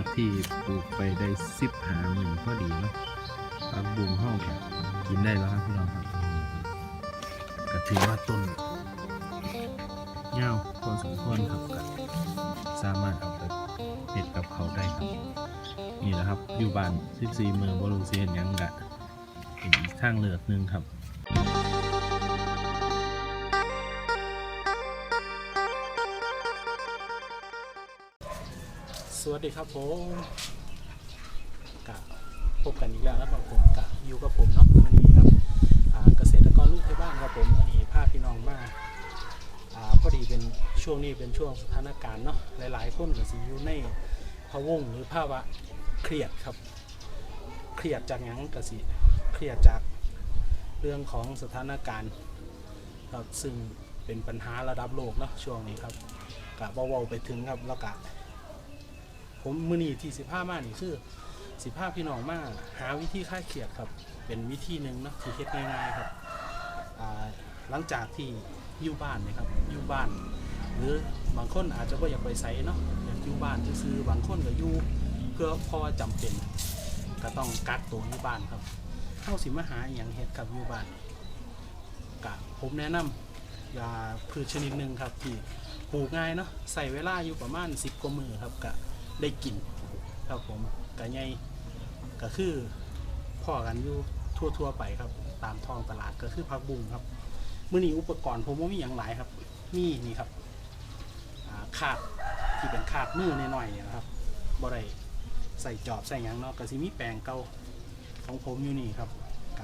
าที่ปลูกไปได้สิบหาหมื่นพอดีเนาะผักบุ้งห้องกินได้แล้วครับพี่น้องครับก็ถือว่าต้นเงาพอสมควรครับก็สามารถเอาไปเห็ดกับเขาได้ครับ นี่แหละครับอยู่บ้าน14เมืองบรูซีเห็นยังกะเป็นอีกทางเลือกหนึ่งครับ สวัสดีครับผมกะพบกันอีกแล้วนะครับผมกะอยู่กับผมเนาะวันนี้ครับเกษตรกรลูกที่บ้านครับผมวันนี้พาพี่น้องมาพอดีเป็นช่วงนี้เป็นช่วงสถานการณ์เนาะหลายๆคนก็สิอยู่ในภาวงหรือภาวะเครียดครับ เครียดจากหยังก็สิเครียดจากเรื่องของสถานการณ์ครับซึ่งเป็นปัญหาระดับโลกเนาะช่วงนี้ครับกะเบาๆไปถึงครับแล้วกะ ผมมือนีที่สิบห้ามานี่คือสิบห้าพี่น้องมาหาวิธีคลายเครียดครับ เป็นวิธีหนึ่งเนาะที่เฮ็ดง่ายๆครับอ่าหลังจากที่อยู่บ้านนะครับอยู่บ้าน หรือบางคนอาจจะก็อยากไปไสเนาะอยากอยู่บ้านซื่อๆบางคนก็อยู่เพื่อเพอจำเป็นก็ต้องกักตัวอยู่บ้านครับเข้าสิมาหาอหย่างเฮ็ดครับอยู่บ้านกะผมแนะนำยาพืชชนิดหนึ่งครับที่ปลูกง่ายเนาะใส่เวลาอยู่ประมาณ 10กว่ามือครับกะ ได้กินครับผมกะไงก็คือพ่อกันอยู่ทั่วๆไปครับ ตามท้องตลาดก็คือผักบุ้งครับมื่อนี้อุปกรณ์ผมว่ามีอย่างหลายครับมีนี่ครับอ่าดที่เป็นคาดมือหน่อยๆเนี่ยนะครับบ่ได้ใส่จอบใส่ยังเนาะก็สิมีแปลงเก่าของผมอยู่นี่ครับก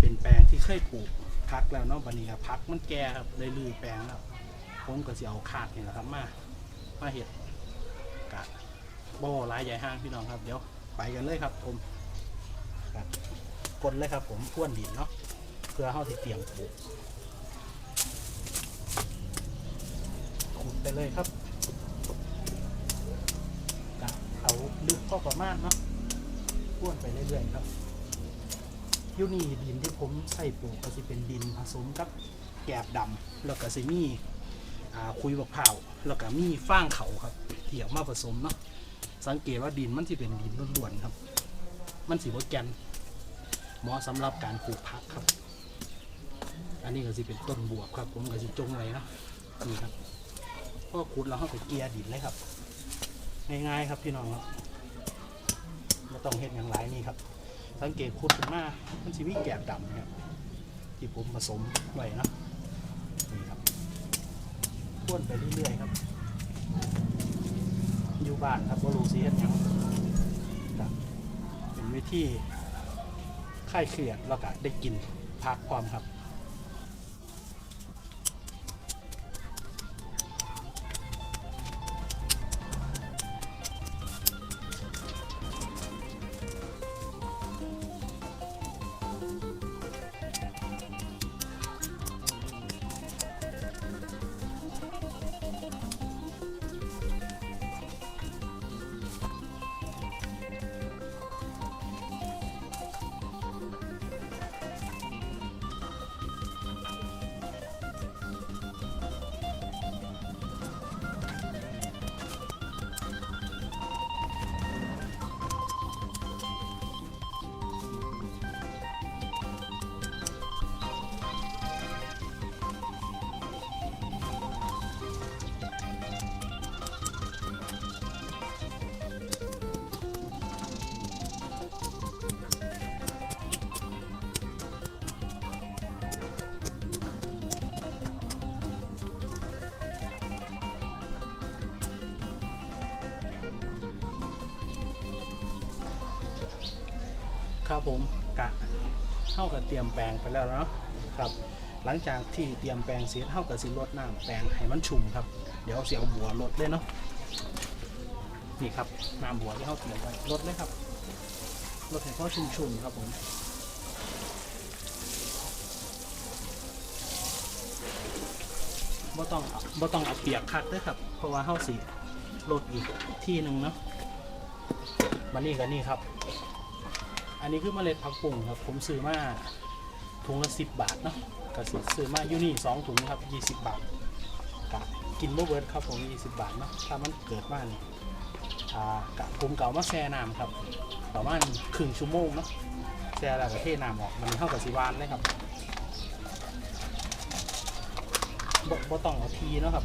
เป็นแปลงที่เคยปลูกพักแล้วเนาะบัดนี้ครับพักมันแก่ครับเลยลือแปลงครับผมก็สิเอาคาดนี่แหละครับมามาเห็ด กะโบลายใหญ่ห้างพี่น้องครับ เดี๋ยวไปกันเลยครับผมกดเลยครับผมพ่วนดินเนาะเพื่อเข้าที่เตรียมปลูกขุดไปเลยครับกะเอาลึกก็ประมาณเนาะพ่วนไปเรื่อยๆครับยูนี่ดินที่ผมใส่ปลูกก็จะเป็นดินผสมกับแกบดำแล้วก็สิมีคุยบักเผา แล้วก็มีฟางเขาครับเที่ยวมาผสมเนาะสังเกตว่าดินมันจะเป็นดินล้วนๆครับ มันสีว่าแกนเหมาะสำหรับการปลูกผักครับ อันนี้ก็จะเป็นต้นบวบครับ ผมก็จะจงไว้เนาะนี่ครับพอขุดแล้วเขาก็เกียร์ดินเลยครับง่ายๆครับพี่น้องครับไม่ต้องเห็นอย่างไรนี่ครับ สังเกตขุดขึ้นมามันจะมีแกบดำครับที่ผมผสมไว้เนาะ พ่วนไปเรื่อยๆครับ อยู่บ้านครับว่าลูกเสียดหยังครับเป็นวิธีคลายเครียดแล้วก็ได้กินพักความครับ ครับผมกะเข้ากับเตรียมแปลงไปแล้วเนาะครับ หลังจากที่เตรียมแปลงเสร็จเข้ากับสิรดน้ำแปลงให้มันชุ่มครับ เดี๋ยวเสียเอาบัวลดเลยเนาะนี่ครับน้ำบัวที่เขาเตรียมไว้ลดเลยครับลดให้เขาชุ่มๆครับผมบ่ต้องบ่ต้องเอาเปียกคักเด้วยครับ เพราะว่าเข้าสีลดอีกที่หนึ่งเนาะมานี่กันนี่ครับ อันนี้คือเมล็ดผักบุ้งครับ ผมซื้อมาถุงละสิบบาทเนาะก็ซื้อมาอยู่นี่สองถุงครับยี่สิบบาทกะกินโมเบิร์ดครับผมยี่สิบบาทเนาะถ้ามันเกิดมานี่อ่ากะผมเก่ามาแช่น้ำครับประมาณครึ่งชั่วโมงเนาะแช่แล้วก็เทน้ำออกมันเท่ากับสีวานเลยครับบ่บ่ต้องเอาทีเนาะครับ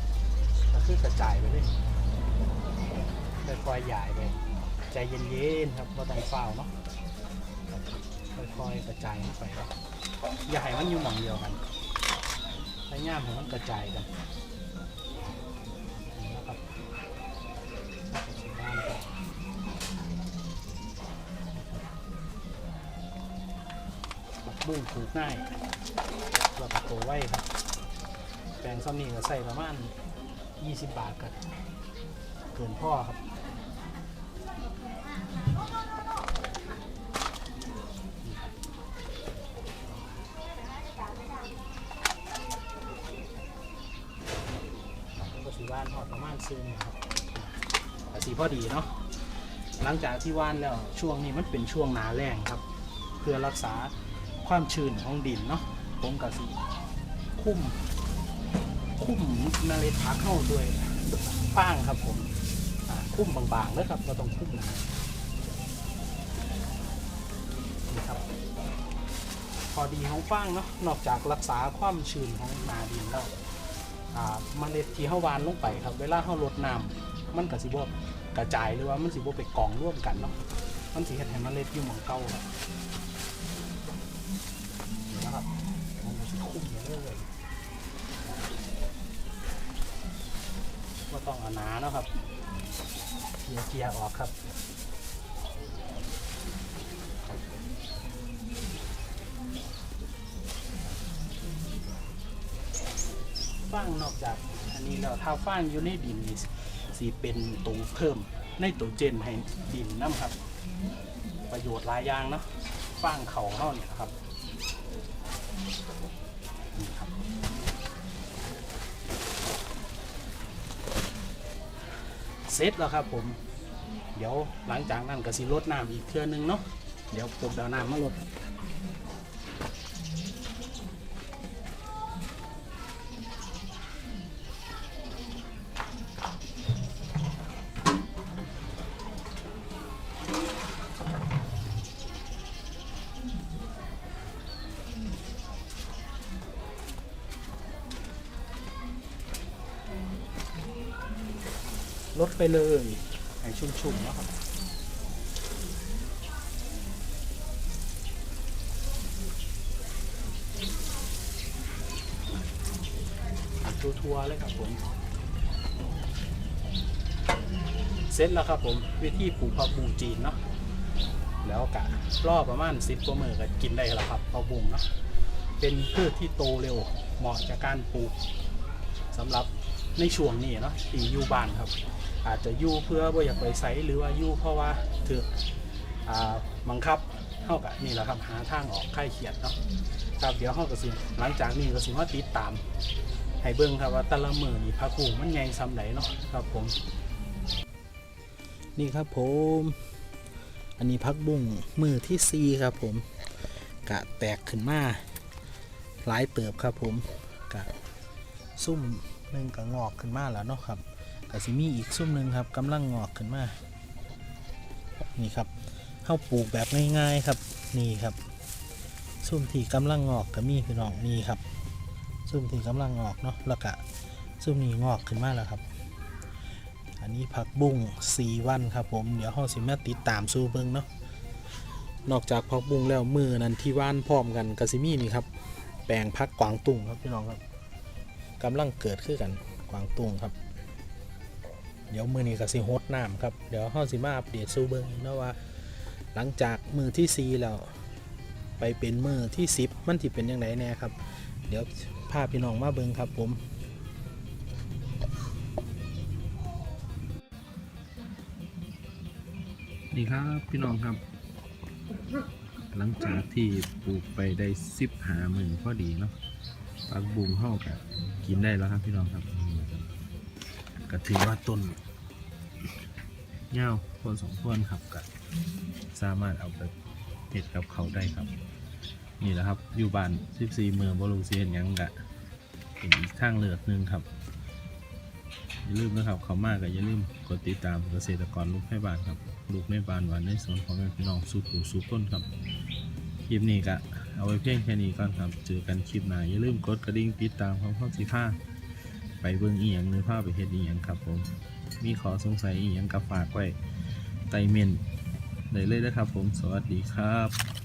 ก็คือกระจายไปเลยค่อยๆใหญ่ไปใจเย็นๆครับบ่ต้องเฝ้าเนาะ ค่อยๆกระจายไปครับอย่าให้มันอยู่หม่องเดียวกันพยายามให้มันกระจายกันนะครับบุ้งปลูกง่ายแล้วก็โตไว้ครับแปลงซ้ำนี่ก็ใส่ประมาณ 20 บาทกันเกินพ่อครับ สีว่านหอดประมาณซื้อนี่ครับแต่สีพอดีเนาะหลังจากที่ว่านแล้วช่วงนี้มันเป็นช่วงหนาแรงครับ เพื่อรักษาความชื้นของดินเนาะผมกับสีคุ้มคุ้มเมล็ดพักเข้าด้วยฟางครับผมคุ้มบางๆเลยครับเราต้องคุ้มนะนี่ครับพอดีของฟางเนาะนอกจากรักษาความชื้นของนาดินแล้ว อ่าเมล็ดที่เฮาวานลงไปครับ เวลาเฮารดน้ำมันก็สิบ่กระจายหรือว่ามันสิบ่ไปกองร่วมกันเนาะมันสิเฮ็ดให้เมล็ดอยู่หม่องเก่าครับนะครับมันจะคุ้มเลยว่ต้องเอาหนาเนาะครับเกียร์เกียร์ออกครับ นอกจากอันนี้แล้วถ้าฟางอยู่ในดินนี่สีเป็นตัวเพิ่มในตัวเจนให้ดินน้ำครับ ประโยชน์หลายอย่างเนาะฟางเขาเท่าเนี่ยครับนี่ครับ เสร็จแล้วครับผม เดี๋ยวหลังจากนั้นก็สิลดน้ำอีกเทื่อนึงเนาะเดี๋ยวผมเดาน้ำมาลด ลดไปเลยให้ชุ่มๆเนาะครับทัวร์ๆเลยครับผมเสร็จแล้วครับผมวิธีปลูกผักบุ้งจีนเนาะแล้วกะรอบประมาณสิบกว่ามือก็กินได้แล้วครับผักบุ้งเนาะเป็นพืชที่โตเร็วเหมาะจากการปลูกสำหรับในช่วงนี้เนาะที่อยู่บ้านครับ อาจจะยู่เพื่อบ่อยากไปไซหรือว่ายู่เพราะว่าถืออ่าบังคับเท่ากับนี่แหละครับหาทางออกค่ายเขียดเนาะครับเดี๋ยวเฮาก็สิหลังจากนี้ก็สิมาติดตาม ให้เบิ่งครับว่าต่ละมือนี่ผักบุ้งมันใหญ่ซ้ำไหนเนาะครับผม นี่ครับผม อันนี้พักบุ้งมือที่ซีครับผม กะแตกขึ้นมาหลายเติบครับผม กะซุ่มหนึ่งกะงอกขึ้นมาแล้วเนาะครับ กะสิมีอีกซุ่มหนึ่งครับกำลังงอกขึ้นมานี่ครับเข้าปลูกแบบง่ายๆครับนี่ครับซุ่มที่กำลังงอกก็มีพี่น้องนี่ครับซุ่มที่กำลังงอกเนาะแล้วก็ซุ่มนี้งอกขึ้นมาแล้วครับ อันนี้ผักบุ้งสี่วันครับผมเดี๋ยวห้องสิมาติดตามสู้เบิ้งเนาะนอกจากผักบุ้งแล้วมือนั้นที่ว่านพร้อมกันกะซิมีนี่ครับแปลงพักกวางตุ้งครับพี่น้องครับกำลังเกิดขึ้นกันกวางตุ้งครับ เดี๋ยวมือนี้กะสิฮดน้ำครับ เดี๋ยวห้องสิมาอัปเดตสู้เบิ้งเนะว่า หลังจากมือที่สี่แล้วไปเป็นมือที่สิบมันที่เป็นยังไงแน่ครับ เดี๋ยวพาพี่น้องมาเบิงครับผมนี่ครับพี่น้องครับ หลังจากที่ปลูกไปได้สิบหาหมื่นพอดีเนาะปักบุงเข้ากับกินได้แล้วครับพี่น้องครับ ก็ถือว่าต้นเงาคนสองคนครับก็สามารถเอาไปเห็ดกับเขาได้ครับ นี่แหละครับอยู่บ้าน14เมืองบรูซีเห็นยังกะเป็นอีกทางเลือกหนึ่งครับอย่าลืมนะครับเขามากก็อย่าลืมกดติดตามเกษตรกรลูกให้บ้านครับลูกในบ้านหวานในสวนของแม่พี่น้องสู้ผู้สู้ต้นครับคลิปนี้ก็เอาไว้เพียงแค่นี้ก่อนครับเจอกันคลิปหน้าอย่าลืมกดกระดิ่งติดตามของข้อสีผ้า ไปเบิ่งอีหยังหรือผ้าไปเฮ็ดอีหยังครับผมมีขอสงสัยอีหยังก็ฝากไว้ใต้เมนได้เลยนะครับผมสวัสดีครับ